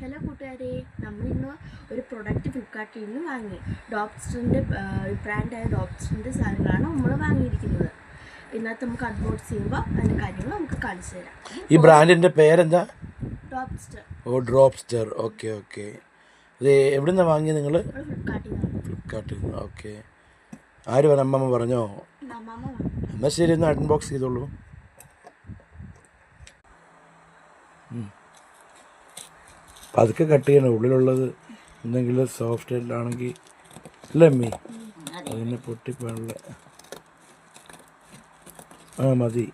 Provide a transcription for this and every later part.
Hello കൂട്ടുകാരെ നമ്മൾ ഇന്ന് ഒരു പ്രൊഡക്റ്റ് ഫ്ലിപ്കാർട്ടിൽ നിന്ന് വാങ്ങി. ഡോപ്സ്റ്ററിന്റെ ബ്രാൻഡായ ഡോപ്സ്റ്ററിന്റെ സാധനങ്ങളാണ് നമ്മൾ വാങ്ങിയിരിക്കുന്നത്. ഇതിനകത്ത് നമുക്ക് അൺബോക്സ് ചെയ്യുമ്പോൾ അതിന്റെ കാര്യങ്ങൾ നമുക്ക് കാണിച്ചു തരാം. ഈ ബ്രാൻഡിന്റെ പേരെന്താ? ഡോപ്സ്റ്റർ ഓ ഡ്രോപ്സ്റ്റർ ഓക്കെ ഓക്കെ. ഇത് എവിടെ നിന്നാണ് വാങ്ങിയത് നിങ്ങൾ ഫ്ലിപ്കാർട്ടിൽ നിന്ന് ഓക്കെ. ആര് പറഞ്ഞു? അമ്മമ്മ പറഞ്ഞോ. എന്നാൽ ശരി ഒന്ന് അൺബോക്സ് ചെയ്തോളൂ. പതുക്കെ കട്ട് ചെയ്യണം. ഉള്ളിലുള്ളത് എന്തെങ്കിലും സോഫ്റ്റ് ആണെങ്കിൽ അല്ലേ അമ്മി? അതിനെ പൊട്ടിപ്പോയുള്ള ആ മതി.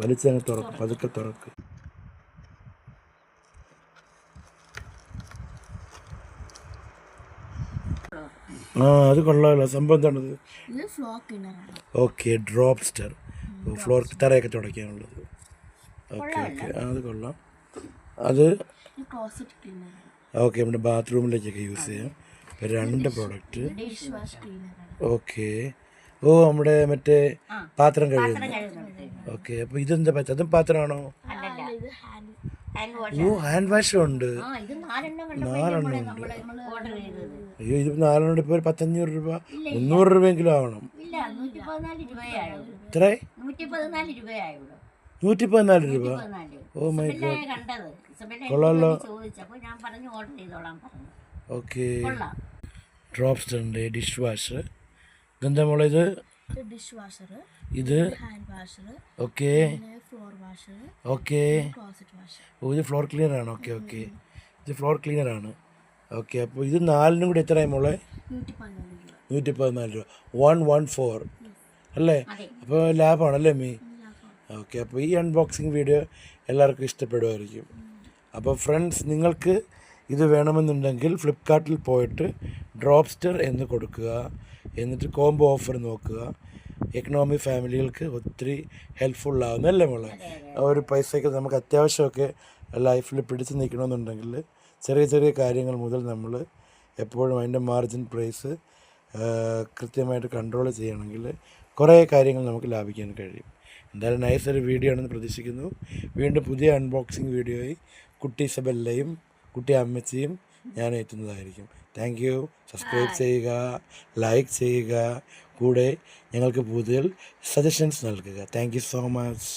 വലിച്ചതിനെ തുറക്കും. പതുക്കെ തുറക്ക്. ആ അത് കൊള്ളാമല്ലോ സംഭവം എന്താണത്? ഓക്കെ ഡ്രോപ്പ് സ്റ്റർ ഫ്ലോർ തറയൊക്കെ തുടയ്ക്കാനുള്ളത്. Okay okay. അത് കൊള്ളാം. അത് ഓക്കെ നമ്മുടെ ബാത്റൂമിലേക്കൊക്കെ യൂസ് ചെയ്യാം. രണ്ട് പ്രോഡക്റ്റ് ഡിഷ് വാഷ് ക്ലീനറാണ് ഓക്കെ ഓ നമ്മുടെ മറ്റേ പാത്രം കഴുകുന്നത്. കഴുകുന്നുണ്ട് ഓക്കെ അപ്പോൾ ഇതെന്താ പറ്റും അതും പാത്രമാണോ? അല്ലല്ല ഇത് ഹാൻഡ് ഹാൻഡ് വാഷ് ഓ ഹാൻഡ് വാഷും ഉണ്ട്. ആ ഇത് നാലെണ്ണം ഉണ്ട്. ഓർഡർ ചെയ്തത്. അയ്യോ ഇത് നാലെണ്ണം ഇപ്പോൾ ഒരു പത്തഞ്ഞൂറ് രൂപ. മുന്നൂറ് രൂപയെങ്കിലും ആവണം. ഇല്ല നൂറ്റി പതിനാല് രൂപയായുള്ളൂ. ഇത്രേ നൂറ്റി പതിനാല് രൂപ. ഓ മൈ ഗോഡ് കൊള്ളാലോ. ചോദിച്ചപ്പോൾ ഞാൻ പറഞ്ഞു ഓർഡർ ചെയ്തോളാൻ പറഞ്ഞു. ഓക്കെ ഡ്രോപ്പ് ഉണ്ട് ഡിഷ് വാഷ് ഇതെന്താ ഇത്? ഇത് ഡിഷ് വാഷർ ഇത് hand washer okay floor washer okay closet washer ഓ ഇത് ഫ്ലോർ ക്ലീനർ ആണ്. ഓക്കെ ഓക്കെ ഇത് ഫ്ലോർ ക്ലീനർ ആണ്. ഓക്കെ അപ്പോൾ ഇത് നാലിനും കൂടി എത്രയായി മോളെ? നൂറ്റി പതിനാല് രൂപ. വൺ വൺ ഫോർ അല്ലേ? അപ്പോൾ അപ്പോൾ ലാഭമാണല്ലേ മീ ഓക്കെ അപ്പോൾ ഈ അൺബോക്സിങ് വീഡിയോ എല്ലാവർക്കും ഇഷ്ടപ്പെടുമായിരിക്കും. അപ്പോൾ ഫ്രണ്ട്സ് നിങ്ങൾക്ക് ഇത് വേണമെന്നുണ്ടെങ്കിൽ ഫ്ലിപ്കാർട്ടിൽ പോയിട്ട് ഡ്രോപ്സ്റ്റർ എന്ന് കൊടുക്കുക. എന്നിട്ട് കോംബോ ഓഫർ നോക്കുക. എക്കണോമി ഫാമിലികൾക്ക് ഒത്തിരി ഹെൽപ്ഫുള്ളാകുന്ന അല്ലേ മോളെ? ഒരു പൈസയ്ക്ക് നമുക്ക് അത്യാവശ്യമൊക്കെ ലൈഫിൽ പിടിച്ചു നിൽക്കണമെന്നുണ്ടെങ്കിൽ ചെറിയ ചെറിയ കാര്യങ്ങൾ മുതൽ നമ്മൾ എപ്പോഴും അതിന്റെ മാർജിൻ പ്രൈസ് കൃത്യമായിട്ട് കൺട്രോൾ ചെയ്യണമെങ്കിൽ കുറേ കാര്യങ്ങൾ നമുക്ക് ലാഭിക്കാൻ കഴിയും. എന്തായാലും നൈസൊരു വീഡിയോ ആണെന്ന് പ്രതീക്ഷിക്കുന്നു. വീണ്ടും പുതിയ അൺബോക്സിങ് വീഡിയോയിൽ കുട്ടി സബല്ലയും കുട്ടി അമ്മച്ചിയും ഞാൻ എത്തുന്നതായിരിക്കും താങ്ക് യു സബ്സ്ക്രൈബ് ചെയ്യുക ലൈക്ക് ചെയ്യുക. കൂടെ ഞങ്ങൾക്ക് പുതിയ സജഷൻസ് നൽകുക. Thank you so much